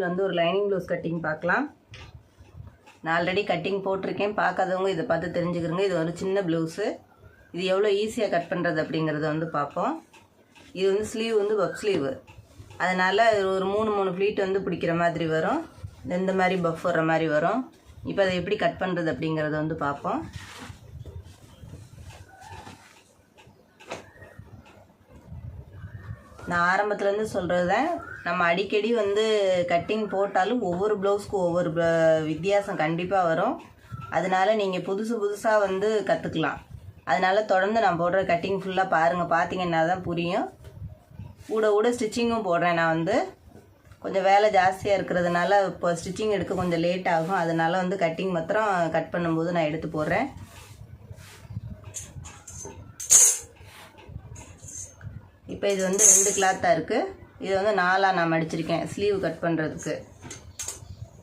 இது வந்து ஒரு லைனிங் ப்ளவுஸ் கட்டிங் பார்க்கலாம். நான் ஆல்ரெடி கட்டிங் போட்டிருக்கேன். பார்க்காதவங்க இதை பார்த்து தெரிஞ்சுக்கிறோங்க. இது ஒரு சின்ன ப்ளவுஸு இது எவ்வளோ ஈஸியாக கட் பண்ணுறது அப்படிங்கிறத வந்து பார்ப்போம். இது வந்து ஸ்லீவ் வந்து பப் ஸ்லீவு அதனால் ஒரு மூணு மூணு ஃப்ளீட் வந்து பிடிக்கிற மாதிரி வரும். இந்த மாதிரி பஃப் வர்ற மாதிரி வரும். இப்போ அதை எப்படி கட் பண்ணுறது அப்படிங்கிறத வந்து பார்ப்போம். நான் ஆரம்பத்துலேருந்து சொல்கிறது தான் நம்ம அடிக்கடி வந்து கட்டிங் போட்டாலும் ஒவ்வொரு ப்ளவுஸ்க்கும் ஒவ்வொரு வித்தியாசம் கண்டிப்பாக வரும். அதனால நீங்கள் புதுசு புதுசாக வந்து கற்றுக்கலாம் அதனால் தொடர்ந்து நான் போடுற கட்டிங் ஃபுல்லாக பாருங்கள் பார்த்தீங்கன்னா தான் புரியும். கூட கூட ஸ்டிச்சிங்கும் போடுறேன் நான் வந்து. கொஞ்சம் வேலை ஜாஸ்தியாக இருக்கிறதுனால இப்போ ஸ்டிச்சிங் எடுக்க கொஞ்சம் லேட் ஆகும். அதனால் வந்து கட்டிங் மாத்திரம் கட் பண்ணும்போது நான் எடுத்து போடுறேன். இப்போ இது வந்து ரெண்டு கிளாத்தாக இருக்குது இது வந்து நாலாக நான் மடிச்சிருக்கேன். ஸ்லீவ் கட் பண்ணுறதுக்கு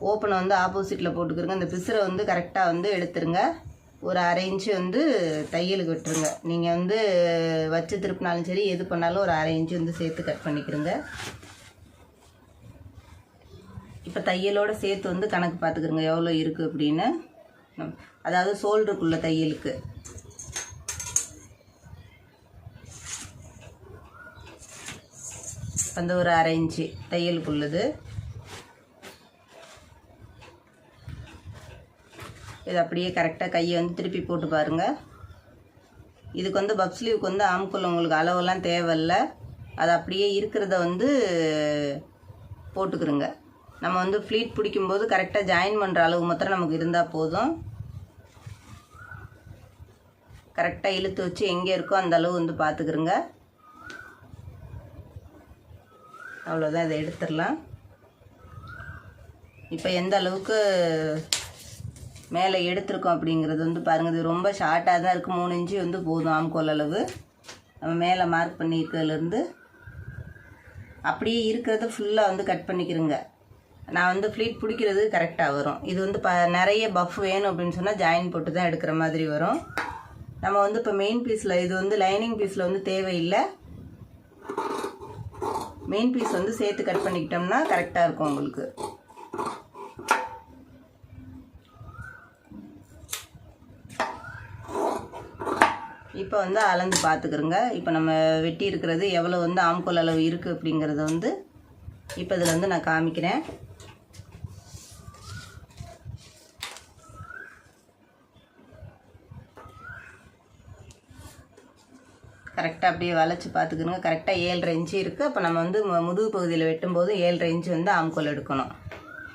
ஓப்பனை வந்து ஆப்போசிட்டில் போட்டுக்கிறங்க இந்த பிசுரை வந்து கரெக்டாக வந்து எடுத்துருங்க. ஒரு அரை இன்ச்சு வந்து தையலுக்கு விட்டுருங்க. நீங்கள் வந்து வச்சு திருப்பினாலும் சரி எது பண்ணாலும் ஒரு அரை இன்ச்சு வந்து சேர்த்து கட் பண்ணிக்கிறங்க இப்போ தையலோட சேர்த்து வந்து கணக்கு பார்த்துக்கிறங்க எவ்வளோ இருக்குது அப்படின்னு. அதாவது சோல்டருக்குள்ள தையலுக்கு. வந்து ஒரு அரை இன்ச்சு தையலுக்குள்ளது இது அப்படியே கரெக்டாக கையை வந்து திருப்பி போட்டு பாருங்கள் இதுக்கு வந்து பப் ஸ்லீவுக்கு வந்து ஆம்குள்ள உங்களுக்கு அளவெல்லாம் தேவையில்ல. அது அப்படியே இருக்கிறத வந்து போட்டுக்கிறோங்க. நம்ம வந்து ஃப்ளீட் பிடிக்கும்போது கரெக்டாக ஜாயின் பண்ணுற அளவு மாத்திரம் நமக்கு இருந்தால் போதும். கரெக்டாக இழுத்து வச்சு எங்கே இருக்கோ அந்த அளவு வந்து பார்த்துக்கிறோங்க அவ்வளோதான் இதை எடுத்துடலாம். இப்போ எந்த அளவுக்கு மேலே எடுத்திருக்கோம் அப்படிங்கிறது வந்து பாருங்கள் இது ரொம்ப ஷார்ட்டாக தான் இருக்குது மூணு இன்ச்சு வந்து போதும் ஆம்கோல் அளவு. நம்ம மேலே மார்க் பண்ணியிருக்கிறதுலேருந்து அப்படியே இருக்கிறத ஃபுல்லாக வந்து கட் பண்ணிக்கிறோங்க. நான் வந்து ஃப்ளீட் பிடிக்கிறது கரெக்டாக வரும். இது வந்து ப நிறைய பஃப் வேணும் அப்படின்னு சொன்னால் ஜாயின் போட்டு தான் எடுக்கிற மாதிரி வரும். நம்ம வந்து இப்போ மெயின் பீஸில் இது வந்து லைனிங் பீஸில் வந்து தேவையில்லை. மெயின் பீஸ் வந்து சேர்த்து கட் பண்ணிக்கிட்டோம்னா கரெக்டாக இருக்கும் உங்களுக்கு. இப்போ வந்து அளந்து பார்த்துக்கிறோங்க இப்போ நம்ம வெட்டி இருக்கிறது எவ்வளோ வந்து ஆம்கோல் அளவு இருக்குது அப்படிங்கிறத வந்து இப்போ இதில் வந்து நான் காமிக்கிறேன். கரெக்டாக அப்படியே வளைச்சி பார்த்துக்கணுங்க. கரெக்டாக ஏழரை இன்ச்சு இருக்குது அப்போ நம்ம வந்து முதுகு பகுதியில் வெட்டும்போது ஏழரை இன்ச்சு வந்து ஆம்கோல் எடுக்கணும்.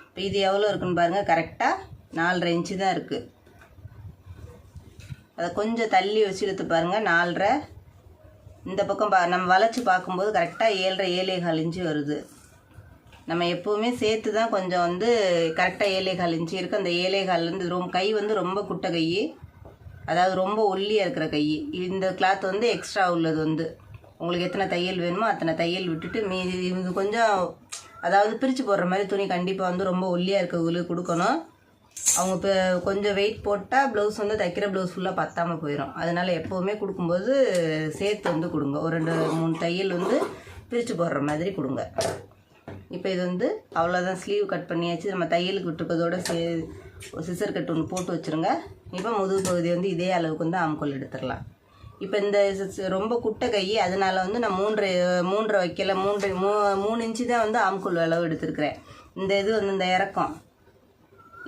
இப்போ இது எவ்வளோ இருக்குன்னு பாருங்கள் கரெக்டாக நாலரை இன்ச்சு தான் இருக்குது அதை கொஞ்சம் தள்ளி வச்சு எடுத்து பாருங்கள் நாலரை. இந்த பக்கம் பா நம்ம வளைச்சி பார்க்கும்போது கரெக்டாக ஏழரை ஏழே கால் இன்ச்சு வருது. நம்ம எப்போவுமே சேர்த்து தான் கொஞ்சம் வந்து கரெக்டாக ஏழே கால் இன்ச்சு இருக்குது அந்த ஏழே கால்லேருந்து ரொம்ப கை வந்து ரொம்ப குட்டை கை அதாவது ரொம்ப ஒல்லியாக இருக்கிற கை. இந்த கிளாத் வந்து எக்ஸ்ட்ரா உள்ளது வந்து. உங்களுக்கு எத்தனை தையல் வேணுமோ அத்தனை தையல் விட்டுட்டு மீதி இது கொஞ்சம் அதாவது பிரித்து போடுற மாதிரி துணி கண்டிப்பாக வந்து ரொம்ப ஒல்லியாக இருக்கவங்களுக்கு கொடுக்கணும். அவங்க இப்போ கொஞ்சம் வெயிட் போட்டால் ப்ளவுஸ் வந்து தைக்கிற ப்ளவுஸ் ஃபுல்லாக பத்தாமல் போயிடும் அதனால் எப்போவுமே கொடுக்கும்போது சேர்த்து வந்து கொடுங்க. ஒரு ரெண்டு மூணு தையல் வந்து பிரித்து போடுற மாதிரி கொடுங்க. இப்போ இது வந்து அவ்வளோதான் ஸ்லீவ் கட் பண்ணியாச்சு. நம்ம தையலுக்கு விட்டுருக்கதோட சே சிசர் கட் ஒன்று போட்டு வச்சுருங்க. இப்போ முதுகு பகுதி வந்து இதே அளவுக்கு வந்து ஆம்கோல் எடுத்துடலாம் இப்போ இந்த ரொம்ப குட்டை கை அதனால் வந்து நான் மூன்றரை மூன்றரை வைக்கல மூன்று மூ மூணு இன்ச்சு தான் வந்து ஆம்கோல் அளவு எடுத்திருக்கிறேன். இந்த இது வந்து இந்த இறக்கம்.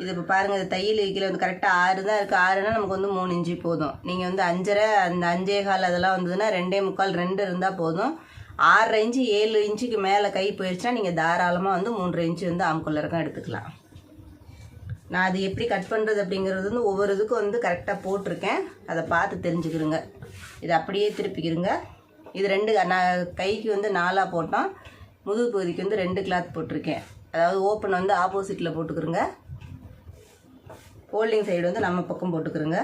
இது இப்போ பாருங்கள் இது தையல் வைக்கல வந்து கரெக்டாக ஆறு தான் இருக்குது ஆறுனா நமக்கு வந்து மூணு இன்ச்சு போதும். நீங்கள் வந்து அஞ்சரை அந்த அஞ்சே கால் அதெல்லாம் வந்ததுன்னா ரெண்டே முக்கால் ரெண்டு இருந்தால் போதும். ஆறரை இன்ச்சு ஏழு இன்ச்சுக்கு மேலே கை போயிடுச்சுன்னா நீங்கள் தாராளமாக வந்து மூன்றரை இன்ச்சு வந்து ஆம்குள்ள இறக்கம் எடுத்துக்கலாம். நான் அது எப்படி கட் பண்ணுறது அப்படிங்கிறது வந்து ஒவ்வொரு இதுக்கும் வந்து கரெக்டாக போட்டிருக்கேன். அதை பார்த்து தெரிஞ்சுக்கிறோங்க இது அப்படியே திருப்பிக்கிறோங்க இது ரெண்டு நான் கைக்கு வந்து நாலாக போட்டோம். முதுகு பகுதிக்கு வந்து ரெண்டு கிளாத் போட்டிருக்கேன். அதாவது ஓப்பன் வந்து ஆப்போசிட்டில் போட்டுக்கிறோங்க ஃபோல்டிங் சைடு வந்து நம்ம பக்கம் போட்டுக்கிறோங்க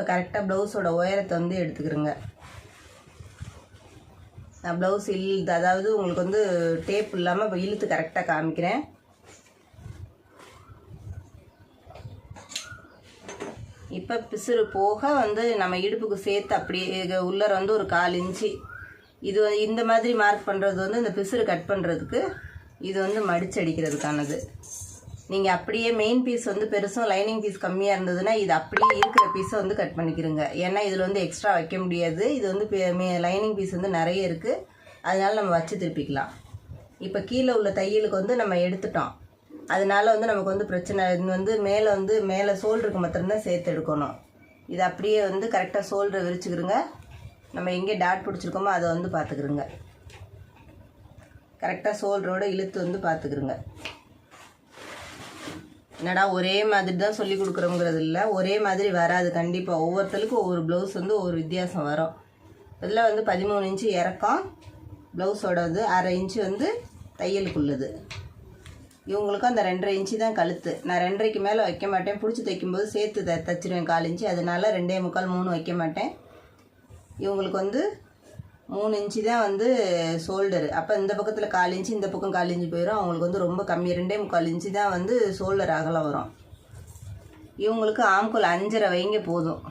இப்போ கரெக்டாக ப்ளவுஸோட உயரத்தை வந்து எடுத்துக்கிறோங்க. நான் ப்ளவுஸ் இழுத்து அதாவது உங்களுக்கு வந்து டேப் இல்லாமல் இப்போ இழுத்து கரெக்டாக காமிக்கிறேன். இப்போ பிசுறு போக வந்து நம்ம இடுப்புக்கு சேர்த்து அப்படியே உள்ளர வந்து ஒரு கால் இன்ச்சு. இது இந்த மாதிரி மார்க் பண்ணுறது வந்து இந்த பிசுறு கட் பண்ணுறதுக்கு இது வந்து மடிச்சு அடிக்கிறதுக்கானது. நீங்கள் அப்படியே மெயின் பீஸ் வந்து பெருசும் லைனிங் பீஸ் கம்மியாக இருந்ததுன்னா இது அப்படியே இருக்கிற பீஸை வந்து கட் பண்ணிக்கிறோங்க ஏன்னா இதில் வந்து எக்ஸ்ட்ரா வைக்க முடியாது. இது வந்து லைனிங் பீஸ் வந்து நிறைய இருக்குது அதனால நம்ம வச்சு திருப்பிக்கலாம். இப்போ கீழே உள்ள தையலுக்கு வந்து நம்ம எடுத்துட்டோம். அதனால வந்து நமக்கு வந்து பிரச்சனை இது வந்து மேலே வந்து மேலே சோல்டருக்கு மாத்திரம்தான் சேர்த்து எடுக்கணும். இது அப்படியே வந்து கரெக்டாக சோல்டரை விரிச்சுக்கிறோங்க நம்ம எங்கே டாட் பிடிச்சிருக்கோமோ அதை வந்து பார்த்துக்கிறோங்க கரெக்டாக சோல்டரோட இழுத்து வந்து பார்த்துக்கிறோங்க என்னடா ஒரே மாதிரி தான் சொல்லி கொடுக்குறோங்கிறது இல்லை ஒரே மாதிரி வராது. கண்டிப்பாக ஒவ்வொருத்தருக்கும் ஒவ்வொரு ப்ளவுஸ் வந்து ஒவ்வொரு வித்தியாசம் வரும். இதில் வந்து பதிமூணு இன்ச்சு இறக்கம் ப்ளவுஸோட வந்து அரை இன்ச்சு வந்து தையலுக்குள்ளது. இவங்களுக்கும் அந்த ரெண்டரை இன்ச்சு தான் கழுத்து. நான் ரெண்டரைக்கு மேலே வைக்க மாட்டேன். பிடிச்சி தைக்கும்போது சேர்த்து த தச்சிருவேன் கால் இன்ச்சு அதனால ரெண்டே முக்கால் மூணு வைக்க மாட்டேன். இவங்களுக்கு வந்து மூணு இன்ச்சு தான் வந்து ஷோல்டரு அப்போ இந்த பக்கத்தில் கால் இன்ச்சு இந்த பக்கம் கால் இன்ச்சு போயிடும் அவங்களுக்கு வந்து ரொம்ப கம்மி. ரெண்டே முக்கால் இன்ச்சு தான் வந்து ஷோல்டர் அகலம் வரும். இவங்களுக்கு ஆம்கோல் அஞ்சரை வைங்க போதும்.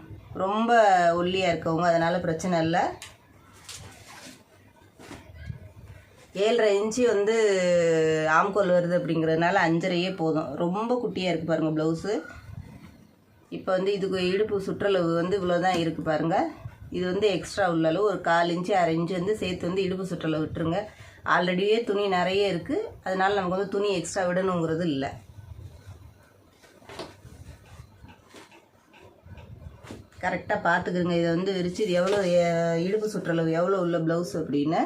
ரொம்ப ஒல்லியாக இருக்கவங்க அதனால் பிரச்சனை இல்லை. ஏழரை இன்ச்சு வந்து ஆம்கோல் வருது அப்படிங்கிறதுனால அஞ்சரையே போதும். ரொம்ப குட்டியாக இருக்குது பாருங்கள் ப்ளவுஸு இப்போ வந்து இதுக்கு இடுப்பு சுற்றளவு வந்து இவ்வளோ தான் இருக்குது பாருங்கள் இது வந்து எக்ஸ்ட்ரா உள்ள அளவு ஒரு கால் இன்ச்சு அரை இன்ச்சு வந்து சேர்த்து வந்து இடுப்பு சுற்றளவு விட்டுருங்க. ஆல்ரெடியே துணி நிறைய இருக்குது அதனால் நமக்கு வந்து துணி எக்ஸ்ட்ரா விடணுங்கிறது இல்லை. கரெக்டாக பார்த்துக்குங்க இதை வந்து விரிச்சு இது எவ்வளோ இடுப்பு சுற்றளவு எவ்வளோ உள்ள ப்ளவுஸ் அப்படின்னு.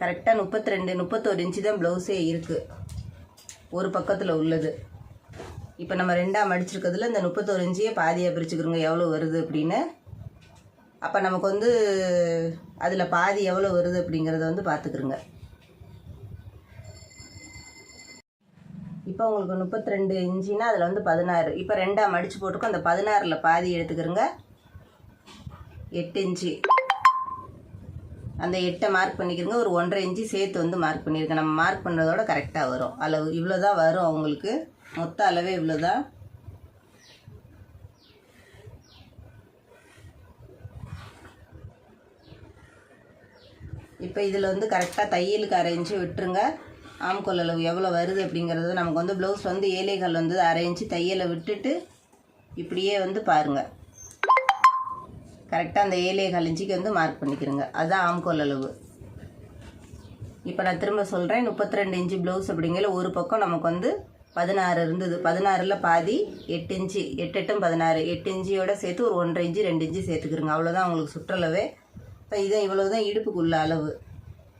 கரெக்டாக முப்பத்தி ரெண்டு முப்பத்தோரு இன்ச்சு தான் ப்ளவுஸே இருக்குது ஒரு பக்கத்தில் உள்ளது. இப்போ நம்ம ரெண்டாக மடிச்சிருக்கிறதுல இந்த முப்பத்தோரு இஞ்சியே பாதியாக பிரிச்சுக்கிறோங்க எவ்வளோ வருது அப்படின்னு. அப்போ நமக்கு வந்து அதில் பாதி எவ்வளோ வருது அப்படிங்கிறத வந்து பார்த்துக்குருங்க இப்போ உங்களுக்கு முப்பத்தி ரெண்டு இன்ச்சின்னா அதில் வந்து பதினாறு. இப்போ ரெண்டாக மடித்து போட்டுக்கோ அந்த பதினாறில் பாதி எடுத்துக்கிறோங்க. எட்டு இன்ச்சு. அந்த எட்டை மார்க் பண்ணிக்கிறோங்க. ஒரு ஒன்றரை இன்ச்சு சேர்த்து வந்து மார்க் பண்ணியிருக்கேன் நம்ம மார்க் பண்ணுறதோட கரெக்டாக வரும். அளவு இவ்வளோ தான் வரும் அவங்களுக்கு. மொத்த அளவே இவ்வளோதான் இப்போ இதில் வந்து கரெக்டாக தையலுக்கு அரை இன்ச்சு விட்டுருங்க ஆம்கோல் அளவு எவ்வளோ வருது அப்படிங்கிறது நமக்கு வந்து ப்ளவுஸ் வந்து ஏழைகள் வந்து அரை இன்ச்சு தையலை விட்டுட்டு இப்படியே வந்து பாருங்கள் கரெக்டாக அந்த ஏழைகள் இன்ச்சுக்கு வந்து மார்க் பண்ணிக்கிறோங்க அதுதான் ஆம்கோல் அளவு. இப்போ நான் திரும்ப சொல்கிறேன் முப்பத்தி ரெண்டு இன்ச்சு ப்ளவுஸ் அப்படிங்கிற ஒரு பக்கம் நமக்கு வந்து பதினாறு இருந்தது. பதினாறில் பாதி எட்டு இன்ச்சு எட்டு எட்டும் பதினாறு. எட்டு இன்ச்சியோட சேர்த்து ஒரு ஒன்றரை இன்ச்சு ரெண்டு இன்ச்சு சேர்த்துக்கிறோங்க அவ்வளோதான் உங்களுக்கு சுற்றளவே. இப்போ இதை இவ்வளோ தான் இடுப்புக்குள்ள அளவு.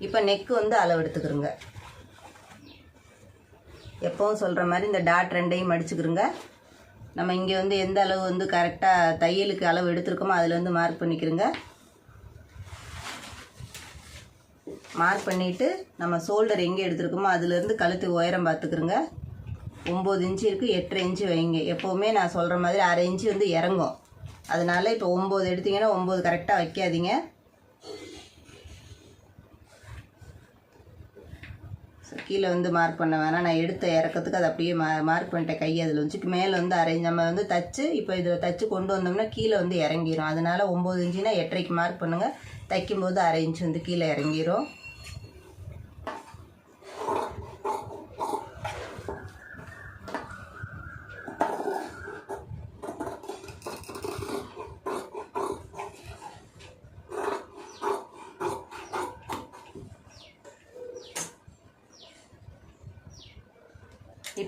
இப்போ நெக்கு வந்து அளவு எடுத்துக்கிறோங்க எப்பவும் சொல்கிற மாதிரி இந்த டாட் ரெண்டையும் மடிச்சுக்கிறோங்க நம்ம இங்கே வந்து எந்த அளவு வந்து கரெக்டாக தையலுக்கு அளவு எடுத்துருக்கோமோ அதில் வந்து மார்க் பண்ணிக்கிறோங்க மார்க் பண்ணிவிட்டு நம்ம ஷோல்டர் எங்கே எடுத்துருக்கோமோ அதுலேருந்து கழுத்து உயரம் பார்த்துக்கிறோங்க ஒம்பது இன்ச்சு இருக்குது எட்டரை இன்ச்சு வைங்க. எப்போவுமே நான் சொல்கிற மாதிரி அரை இன்ச்சு வந்து இறங்கும். அதனால் இப்போ ஒம்பது எடுத்திங்கன்னா ஒம்பது கரெக்டாக வைக்காதீங்க. கீழே வந்து மார்க் பண்ண வேணாம். நான் எடுத்த இறக்கத்துக்கு அதை அப்படியே மா மார்க் பண்ணிட்டேன். கை அதில் வச்சுட்டு மேலே வந்து அரை நம்ம வந்து தச்சு இப்போ இதில் தச்சு கொண்டு வந்தோம்னா கீழே வந்து இறங்கிரும். அதனால் ஒம்பது இன்ச்சுனா எட்டரைக்கு மார்க் பண்ணுங்கள் தைக்கும்போது அரை இன்ச் வந்து கீழே இறங்கிரும்.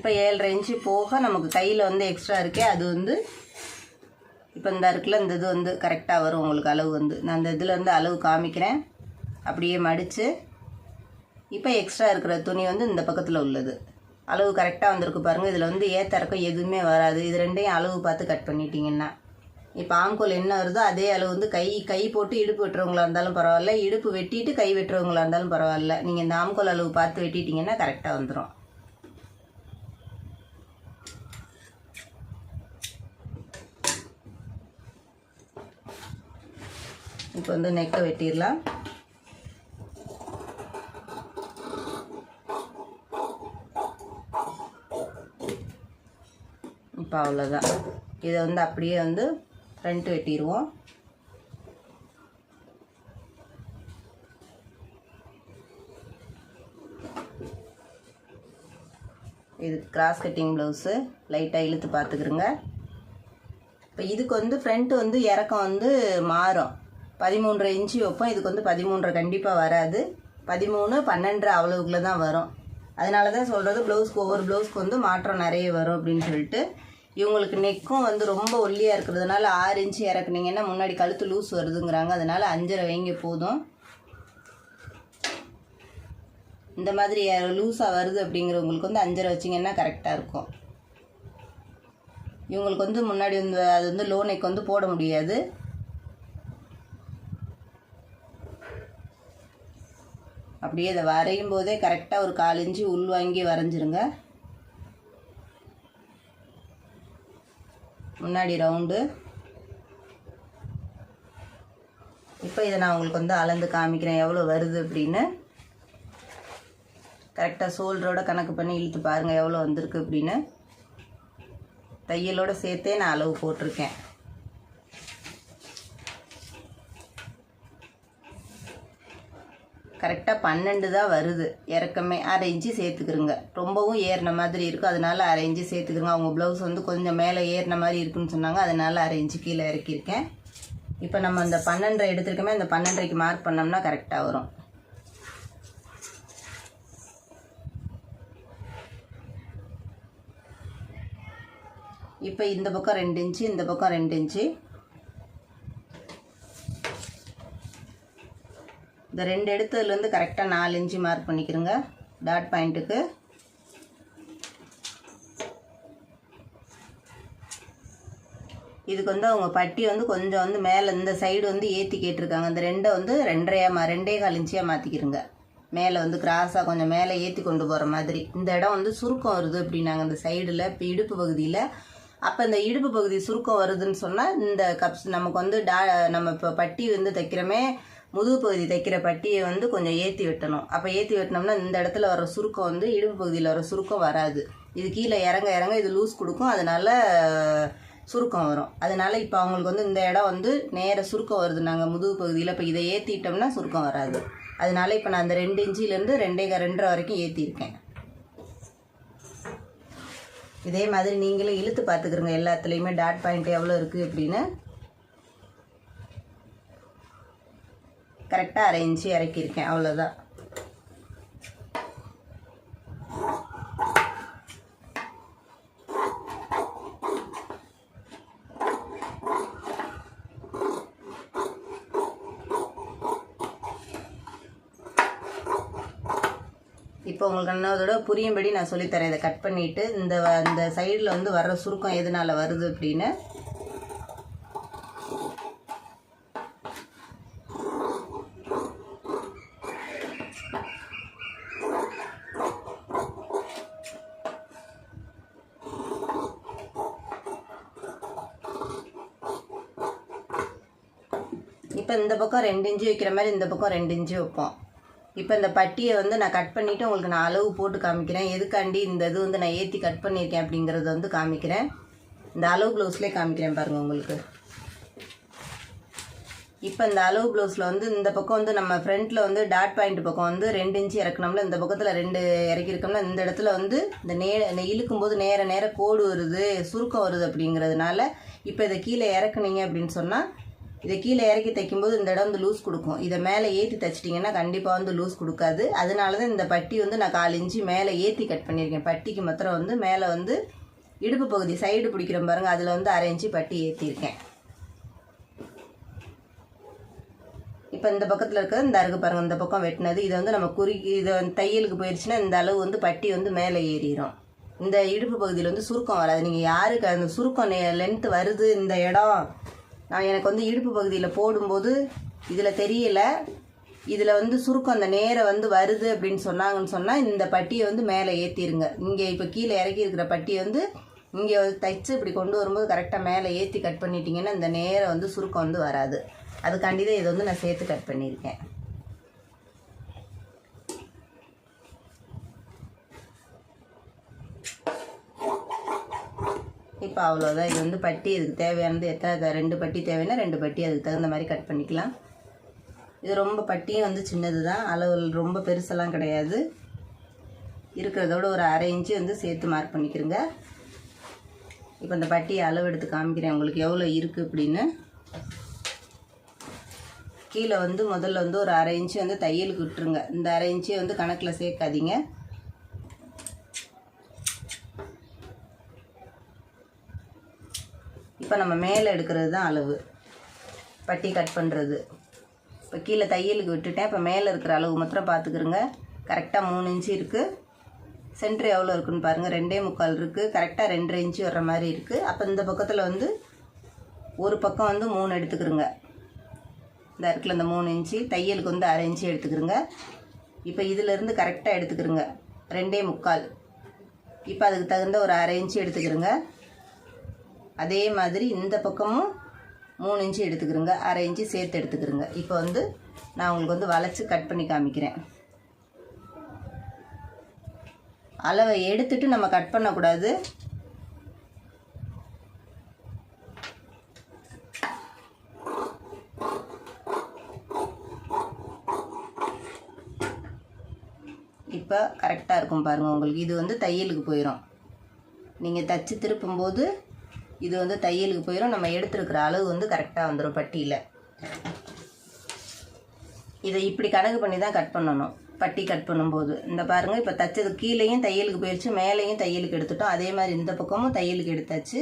இப்போ ஏழரை இன்ச்சு போக நமக்கு கையில் வந்து எக்ஸ்ட்ரா இருக்கே அது வந்து இப்போ இந்த இருக்குல்ல இந்த இது வந்து கரெக்டாக வரும் உங்களுக்கு அளவு வந்து. நான் அந்த இதில் வந்து அளவு காமிக்கிறேன். அப்படியே மடித்து இப்போ எக்ஸ்ட்ரா இருக்கிற துணி வந்து இந்த பக்கத்தில் உள்ளது. அளவு கரெக்டாக வந்திருக்கு பாருங்கள் இதில் வந்து ஏத்தறக்கம் எதுவுமே வராது. இது ரெண்டையும் அளவு பார்த்து கட் பண்ணிட்டீங்கன்னா. இப்போ ஆம்கோல் என்ன வருதோ அதே அளவு வந்து கை கை போட்டு இடுப்பு வெட்டுறவங்களா இருந்தாலும் பரவாயில்ல. இடுப்பு வெட்டிட்டு கை வெட்டுறவங்களா இருந்தாலும் பரவாயில்ல. நீங்கள் இந்த ஆம்கோல் அளவு பார்த்து வெட்டிட்டீங்கன்னா கரெக்டாக வந்துடும் இப்போ வந்து நெக்கை வெட்டிடலாம். இப்போ அவ்வளோதான். இதை வந்து அப்படியே வந்து ஃப்ரண்ட் வெட்டிடுவோம். இது கிராஸ் கட்டிங் ப்ளவுஸு லைட்டாக இழுத்து பார்த்துக்குருங்க. இப்போ இதுக்கு வந்து ஃப்ரண்ட் வந்து இறக்கம் வந்து மாறும். பதிமூன்றரை இன்ச்சு வைப்போம். இதுக்கு வந்து பதிமூன்றரை கண்டிப்பாக வராது. பதிமூணு பன்னெண்டரை அவ்வளவுக்குள்ள தான் வரும். அதனால தான் சொல்கிறது ப்ளவுஸ்க்கு ஒவ்வொரு ப்ளவுஸ்க்கு வந்து மாற்றம் நிறைய வரும் அப்படின்னு சொல்லிட்டு. இவங்களுக்கு நெக்கும் வந்து ரொம்ப ஒல்லியாக இருக்கிறதுனால ஆறு இன்ச்சு இறக்குனீங்கன்னா முன்னாடி கழுத்து லூஸ் வருதுங்கிறாங்க. அதனால அஞ்சரை வைங்க போதும். இந்த மாதிரி லூஸாக வருது அப்படிங்கிறவங்களுக்கு வந்து அஞ்சரை வச்சிங்கன்னா கரெக்டாக இருக்கும். இவங்களுக்கு வந்து முன்னாடி வந்து அது வந்து லோ நெக் வந்து போட முடியாது. அப்படியே இதை வரையும் போதே கரெக்டாக ஒரு கால் இஞ்சி உள் வாங்கி வரைஞ்சிருங்க. முன்னாடி ரவுண்டு இப்போ இதை நான் உங்களுக்கு வந்து அளந்து காமிக்கிறேன் எவ்வளோ வருது அப்படின்னு. கரெக்டாக சோல்டரோட கணக்கு பண்ணி இழுத்து பாருங்கள் எவ்வளோ வந்திருக்கு அப்படின்னு. தையலோட சேர்த்தே நான் அளவு போட்டிருக்கேன். கரெக்டாக பன்னெண்டு தான் வருது. இறக்கமே அரை இன்ச்சு சேர்த்துக்கிறோங்க. ரொம்பவும் ஏறின மாதிரி இருக்கும் அதனால அரை இன்ச்சு சேர்த்துக்கிறோங்க. அவங்க ப்ளவுஸ் வந்து கொஞ்சம் மேலே ஏறின மாதிரி இருக்குன்னு சொன்னாங்க. அதனால அரை இன்ச்சு கீழே இறக்கியிருக்கேன். இப்போ நம்ம அந்த பன்னெண்டரை எடுத்துருக்கோமே அந்த பன்னெண்டரைக்கு மார்க் பண்ணோம்னா கரெக்டாக வரும். இப்போ இந்த பக்கம் ரெண்டு இன்ச்சு இந்த பக்கம் ரெண்டு இன்ச்சு. இந்த ரெண்டு எடுத்ததுலேருந்து கரெக்டாக நாலு இன்ச்சு மார்க் பண்ணிக்கிறோங்க. டாட் பாயிண்ட்டுக்கு இதுக்கு வந்து அவங்க பட்டி வந்து கொஞ்சம் வந்து மேலே இந்த சைடு வந்து ஏற்றி கேட்டிருக்காங்க. இந்த ரெண்டை வந்து ரெண்டரையா மா ரெண்டே கால் இன்ச்சியாக மாற்றிக்கிறோங்க மேலே வந்து கிராஸாக கொஞ்சம் மேலே ஏற்றி கொண்டு போகிற மாதிரி. இந்த இடம் வந்து சுருக்கம் வருது அப்படின்னாங்க. இந்த சைடில் இப்போ இடுப்பு பகுதியில் அப்போ இந்த இடுப்பு பகுதி சுருக்கம் வருதுன்னு சொன்னால் இந்த கப்ஸ் நமக்கு வந்து டா நம்ம இப்போ பட்டி வந்து தைக்கிறோமே முதுகு பகுதி தைக்கிற பட்டியை வந்து கொஞ்சம் ஏற்றி வெட்டணும். அப்போ ஏற்றி வெட்டினோம்னா இந்த இடத்துல வர சுருக்கம் வந்து இடுப்பு பகுதியில் வர சுருக்கம் வராது. இது கீழே இறங்க இறங்க இது லூஸ் கொடுக்கும். அதனால சுருக்கம் வரும். அதனால இப்போ அவங்களுக்கு வந்து இந்த இடம் வந்து நேர சுருக்கம் வருது. நாங்கள் முதுகு பகுதியில் இப்போ இதை ஏற்றிட்டோம்னா சுருக்கம் வராது. அதனால இப்போ நான் அந்த ரெண்டு இன்ச்சிலேருந்து ரெண்டே க- ரெண்டரை வரைக்கும் ஏற்றிருக்கேன் இதே மாதிரி நீங்களே இழுத்து பார்த்துக்குறங்க எல்லாத்துலேயுமே டாட் பாயிண்ட் எவ்வளோ இருக்குது அப்படின்னு. கரெக்டாக அரை இன்ச்சு இறக்கியிருக்கேன் அவ்வளோதான் இப்போ உங்களுக்கு என்னதோட புரியும்படி நான் சொல்லித்தரேன். இதை கட் பண்ணிவிட்டு இந்த இந்த சைடில் வந்து வர்ற சுருக்கம் எதனால் வருது அப்படின்னு. இப்போ இந்த பக்கம் ரெண்டு இன்ச்சு வைக்கிற மாதிரி இந்த பக்கம் ரெண்டு இன்ச்சு வைப்போம். இப்போ இந்த பட்டியை வந்து நான் கட் பண்ணிவிட்டு உங்களுக்கு நான் அளவு போட்டு காமிக்கிறேன். எதுக்காண்டி இந்த இது வந்து நான் ஏற்றி கட் பண்ணியிருக்கேன் அப்படிங்கிறத வந்து காமிக்கிறேன். இந்த அளவு ப்ளவுஸ்லேயே காமிக்கிறேன் பாருங்கள் உங்களுக்கு. இப்போ இந்த அளவு ப்ளவுஸில் வந்து இந்த பக்கம் வந்து நம்ம ஃப்ரண்ட்டில் வந்து டாட் பாயிண்ட் பக்கம் வந்து ரெண்டு இன்ச்சு இறக்கணும்ல இந்த பக்கத்தில் ரெண்டு இறக்கிருக்கோம்னா இந்த இடத்துல வந்து இந்த நே இந்த இழுக்கும்போது நேர நேர கோடு வருது சுருக்கம் வருது அப்படிங்கிறதுனால இப்போ இதை கீழே இறக்குனீங்க அப்படின்னு சொன்னால் இதை கீழே இறக்கி தைக்கும்போது இந்த இடம் வந்து லூஸ் கொடுக்கும். இதை மேலே ஏற்றி தைச்சிட்டிங்கன்னா கண்டிப்பாக வந்து லூஸ் கொடுக்காது. அதனால தான் இந்த பட்டி வந்து நான் கால் இன்ச்சு மேலே ஏற்றி கட் பண்ணியிருக்கேன். பட்டிக்கு மாத்திரம் வந்து மேலே வந்து இடுப்பு பகுதி சைடு பிடிக்கிற பாருங்கள் அதில் வந்து அரை இன்ச்சு பட்டி ஏற்றிருக்கேன் இப்போ இந்த பக்கத்தில் இருக்கிறது இந்த அருகு பாருங்க. இந்த பக்கம் வெட்டினது. இதை வந்து நம்ம குறுக்கி இதை தையலுக்கு போயிடுச்சுன்னா இந்த அளவு வந்து பட்டி வந்து மேலே ஏறிடும் இந்த இடுப்பு பகுதியில் வந்து சுருக்கம் வராது. நீங்கள் யாருக்கு அந்த சுருக்கம் லென்த்து வருது இந்த இடம்? நான் எனக்கு வந்து இடுப்பு பகுதியில் போடும்போது இதில் தெரியல. இதில் வந்து சுருக்கம் அந்த நேரம் வந்து வருது அப்படின்னு சொன்னாங்கன்னு சொன்னால் இந்த பட்டியை வந்து மேலே ஏற்றிருங்க இங்கே இப்போ கீழே இறக்கி இருக்கிற பட்டியை வந்து இங்கே தைச்சு இப்படி கொண்டு வரும்போது கரெக்டாக மேலே ஏற்றி கட் பண்ணிட்டீங்கன்னா இந்த நேரம் வந்து சுருக்கம் வந்து வராது. அதுக்காண்டி தான் இதை வந்து நான் சேர்த்து கட் பண்ணியிருக்கேன். இப்போ அவ்வளோதான் இது வந்து பட்டி இதுக்கு தேவையானது எத்தனை ரெண்டு பட்டி தேவைன்னா ரெண்டு பட்டி. அதுக்கு தகுந்த மாதிரி கட் பண்ணிக்கலாம். இது ரொம்ப பட்டியும் வந்து சின்னது தான் அளவு ரொம்ப பெருசெல்லாம் கிடையாது. இருக்கிறதோட ஒரு அரை இன்ச்சு வந்து சேர்த்து மார்க் பண்ணிக்கிறங்க. இப்போ இந்த பட்டியை அளவு எடுத்து காமிக்கிறேன். உங்களுக்கு எவ்வளோ இருக்குது அப்படின்னு. கீழே வந்து முதல்ல வந்து ஒரு அரை இன்ச்சு வந்து தையலுக்கு விட்டுருங்க. இந்த அரை இன்ச்சை வந்து கணக்கில் சேர்க்காதீங்க. இப்போ நம்ம மேலே எடுக்கிறது தான் அளவு. பட்டி கட் பண்ணுறது. இப்போ கீழே தையலுக்கு விட்டுட்டேன். இப்போ மேலே இருக்கிற அளவு மாத்திரம் பார்த்துக்கிறங்க. கரெக்டாக மூணு இன்ச்சு இருக்குது சென்ட்ரு எவ்வளோ இருக்குன்னு பாருங்கள் ரெண்டே முக்கால் இருக்குது கரெக்டாக ரெண்டரை இன்ச்சு வர்ற மாதிரி இருக்குது அப்போ இந்த பக்கத்தில் வந்து ஒரு பக்கம் வந்து மூணு எடுத்துக்கிறோங்க. இந்த இடத்துல இந்த மூணு இன்ச்சு தையலுக்கு வந்து அரை இன்ச்சு எடுத்துக்கிறோங்க. இப்போ இதிலேருந்து கரெக்டாக எடுத்துக்கிறோங்க. ரெண்டே முக்கால். இப்போ அதுக்கு தகுந்த ஒரு அரை இன்ச்சு எடுத்துக்கிறோங்க. அதே மாதிரி இந்த பக்கமும் மூணு இன்ச்சு எடுத்துக்கிறோங்க. அரை இன்ச்சு சேர்த்து எடுத்துக்கிறோங்க. இப்போ வந்து நான் உங்களுக்கு வந்து வளைச்சி கட் பண்ணி காமிக்கிறேன். அளவை எடுத்துட்டு நம்ம கட் பண்ணக்கூடாது. இப்போ கரெக்டாக இருக்கும் பாருங்கள் உங்களுக்கு இது வந்து தையலுக்கு போயிடும் நீங்கள் தச்சு திருப்பும்போது இது வந்து தையலுக்கு போயிடும் நம்ம எடுத்துருக்கிற அளவு வந்து கரெக்டாக வந்துடும் பட்டியில். இதை இப்படி கணக்கு பண்ணி தான் கட் பண்ணணும். பட்டி கட் பண்ணும்போது. இந்த பாருங்கள் இப்போ தைச்சது கீழேயும் தையலுக்கு போயிடுச்சு மேலேயும் தையலுக்கு எடுத்துட்டோம். அதே மாதிரி இந்த பக்கமும் தையலுக்கு எடுத்தாச்சு.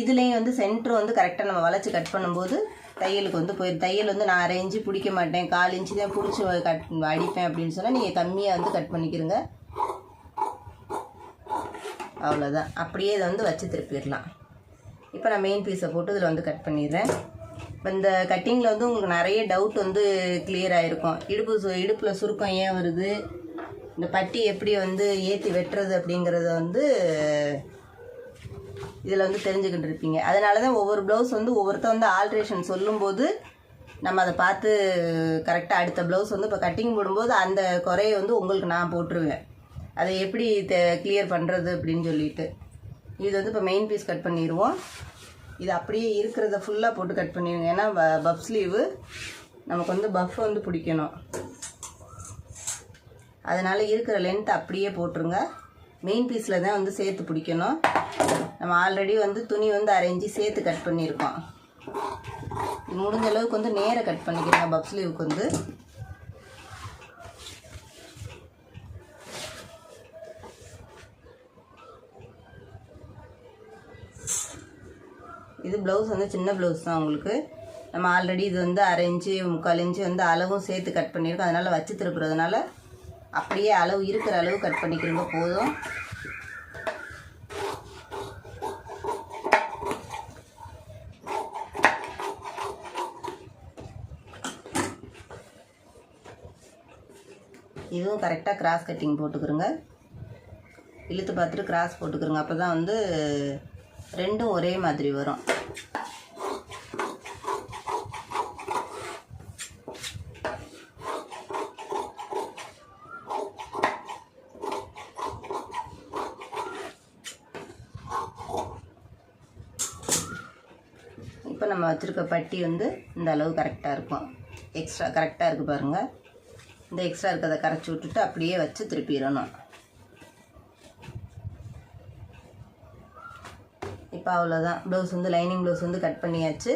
இதுலேயும் வந்து சென்ட்ரு வந்து கரெக்டாக நம்ம வளைச்சி கட் பண்ணும்போது தையலுக்கு வந்து போய் தையல் வந்து நான் அரை இன்ச்சு பிடிக்க மாட்டேன். கால் இன்ச்சு தான் பிடிச்சி கட் அடிப்பேன் அப்படின்னு சொன்னால் நீங்கள் கம்மியாக வந்து கட் பண்ணிக்கிறங்க அவ்வளோதான் அப்படியே இதை வந்து வச்சு திருப்பிடலாம். இப்போ நான் மெயின் பீஸை போட்டு இதில் வந்து கட் பண்ணிடுறேன். இப்போ இந்த கட்டிங்கில் வந்து உங்களுக்கு நிறைய டவுட் வந்து கிளியர் ஆகிருக்கும் இடுப்பு சு இடுப்பில் சுருக்கம் ஏன் வருது? இந்த பட்டி எப்படி வந்து ஏற்றி வெட்டுறது அப்படிங்கிறத வந்து இதில் வந்து தெரிஞ்சுக்கிட்டு இருப்பீங்க. அதனால தான் ஒவ்வொரு ப்ளவுஸ் வந்து ஒவ்வொருத்த வந்து ஆல்ட்ரேஷன் சொல்லும்போது நம்ம அதை பார்த்து கரெக்டாக அடுத்த ப்ளவுஸ் வந்து இப்போ கட்டிங் போடும்போது அந்த குறையை வந்து உங்களுக்கு நான் போட்டுருவேன். அதை எப்படி கிளியர் பண்ணுறது அப்படின்னு சொல்லிட்டு. இது வந்து இப்போ மெயின் பீஸ் கட் பண்ணிடுவோம் இது அப்படியே இருக்கிறத ஃபுல்லாக போட்டு கட் பண்ணிடுங்க ஏன்னா பஃப் ஸ்லீவு நமக்கு வந்து பஃப் வந்து பிடிக்கணும். அதனால் இருக்கிற லென்த் அப்படியே போட்டுருங்க. மெயின் பீஸில் தான் வந்து சேர்த்து பிடிக்கணும். நம்ம ஆல்ரெடி வந்து துணி வந்து அரைஞ்சி சேர்த்து கட் பண்ணியிருக்கோம் முடிஞ்ச அளவுக்கு வந்து நேராக கட் பண்ணிக்கிறேன் பப் ஸ்லீவுக்கு வந்து. இது ப்ளவுஸ் வந்து சின்ன ப்ளவுஸ் தான் உங்களுக்கு. நம்ம ஆல்ரெடி இது வந்து அரைஞ்சி முக்கால் இன்ச்சு வந்து அளவும் சேர்த்து கட் பண்ணியிருக்கோம். அதனால் வச்சு திருப்புறதுனால அப்படியே அளவு இருக்கிற அளவு கட் பண்ணிக்கிறோங்க போதும். இதுவும் கரெக்டாக கிராஸ் கட்டிங் போட்டுக்கிறோங்க இழுத்து பார்த்துட்டு கிராஸ் போட்டுக்கிறோங்க அப்போ தான் வந்து ரெண்டும் ஒரே மாதிரி வரும். இப்போ நம்ம வச்சுருக்க பட்டி வந்து இந்த அளவு கரெக்டாக இருக்கும். எக்ஸ்ட்ரா கரெக்டாக இருக்குது பாருங்கள் இந்த எக்ஸ்ட்ரா இருக்கிறத கரைச்சி விட்டுட்டு அப்படியே வச்சு திருப்பிடணும். இப்போ அவ்வளோதான் ப்ளவுஸ் வந்து லைனிங் ப்ளவுஸ் வந்து கட் பண்ணியாச்சு.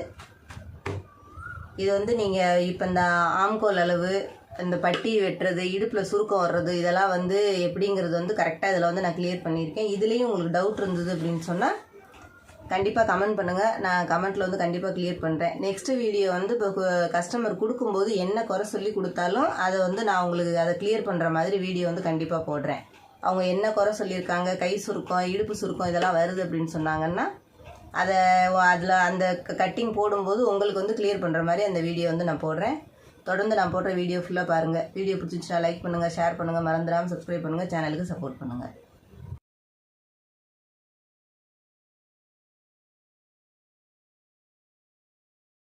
இது வந்து நீங்கள் இப்போ இந்த ஆம்கோல் அளவு இந்த பட்டி வெட்டுறது இடுப்பில் சுருக்கம் வர்றது இதெல்லாம் வந்து எப்படிங்கிறது வந்து கரெக்டாக இதில் வந்து நான் கிளியர் பண்ணியிருக்கேன். இதுலேயும் உங்களுக்கு டவுட் இருந்தது அப்படின்னு சொன்னால் கண்டிப்பாக கமெண்ட் பண்ணுங்கள் நான் கமெண்ட்டில் வந்து கண்டிப்பாக கிளியர் பண்ணுறேன் நெக்ஸ்ட் வீடியோ வந்து இப்போ கஸ்டமர் கொடுக்கும்போது என்ன குறை சொல்லி கொடுத்தாலும் அதை வந்து நான் உங்களுக்கு அதை கிளியர் பண்ணுற மாதிரி வீடியோ வந்து கண்டிப்பாக போடுறேன். அவங்க என்ன குறை சொல்லியிருக்காங்க கை சுருக்கம் இடுப்பு சுருக்கம் இதெல்லாம் வருது அப்படின்னு சொன்னாங்கன்னா அதை அதில் அந்த கட்டிங் போடும்போது உங்களுக்கு வந்து கிளியர் பண்ணுற மாதிரி அந்த வீடியோ வந்து நான் போடுறேன். தொடர்ந்து நான் போடுற வீடியோ ஃபுல்லாக பாருங்கள் வீடியோ பிடிச்சிச்சுன்னா லைக் பண்ணுங்கள் ஷேர் பண்ணுங்கள் மறந்துடாமல் சப்ஸ்கிரைப் பண்ணுங்கள் சேனலுக்கு சப்போர்ட் பண்ணுங்கள்